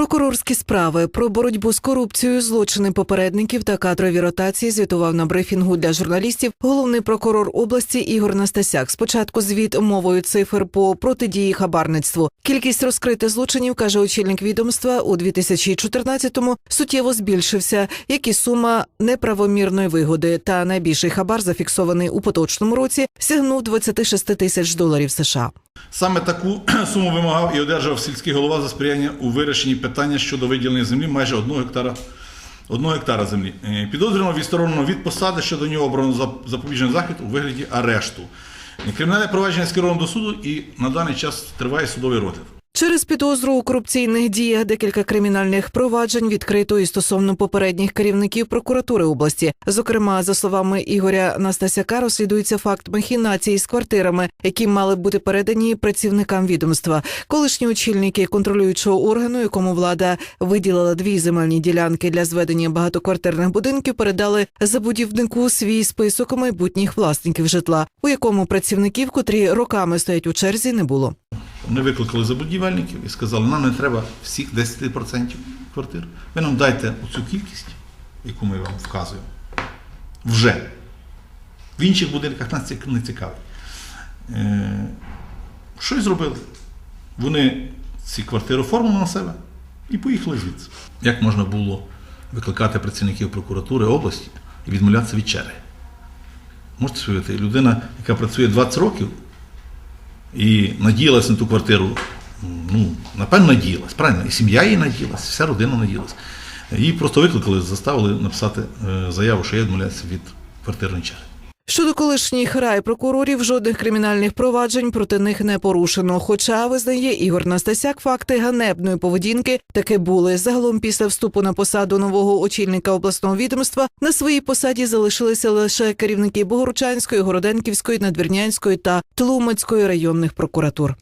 Прокурорські справи про боротьбу з корупцією, злочини попередників та кадрові ротації звітував на брифінгу для журналістів головний прокурор області Ігор Настасяк. Спочатку звіт мовою цифр по протидії хабарництву. Кількість розкритих злочинів каже очільник відомства у 2014-му суттєво збільшився, як і сума неправомірної вигоди. Та найбільший хабар зафіксований у поточному році сягнув 26 тисяч доларів США. Саме таку суму вимагав і одержав сільський голова за сприяння у вирішенні питання щодо виділення землі майже одного гектара. 1 гектара землі. Е, Підозрювано відсторонено від посади, щодо нього обрано запобіжний захід у вигляді арешту. Кримінальне провадження скеровано до суду і на даний час триває судовий розгляд. Через підозру у корупційних діях декілька кримінальних проваджень відкрито і стосовно попередніх керівників прокуратури області. Зокрема, за словами Ігоря Настасяка, розслідується факт махінації з квартирами, які мали бути передані працівникам відомства. Колишні очільники контролюючого органу, якому влада виділила дві земельні ділянки для зведення багатоквартирних будинків, передали забудівнику свій список майбутніх власників житла, у якому працівників, котрі роками стоять у черзі, не було. Вони викликали забудівельників і сказали, нам не треба всіх 10% квартир. Ви нам дайте оцю кількість, яку ми вам вказуємо. Вже. В інших будинках нас не цікавить. Е, що й зробили? Вони ці квартири оформили на себе і поїхали звідси. Як можна було викликати працівників прокуратури області і відмовлятися від черги? Можете уявити, людина, яка працює 20 років, і надіялась на ту квартиру. Ну, напевно, надіялась, правильно, і сім'я її надіялась, вся родина надіялась. Її просто викликали, заставили написати е, заяву, що я відмовляюся від квартирної черги. Щодо колишніх райпрокурорів, жодних кримінальних проваджень проти них не порушено. Хоча визнає Ігор Настасяк, факти ганебної поведінки таки були. Загалом після вступу на посаду нового очільника обласного відомства на своїй посаді залишилися лише керівники Богоручанської, Городенківської, Надвірнянської та Тлумацької районних прокуратур.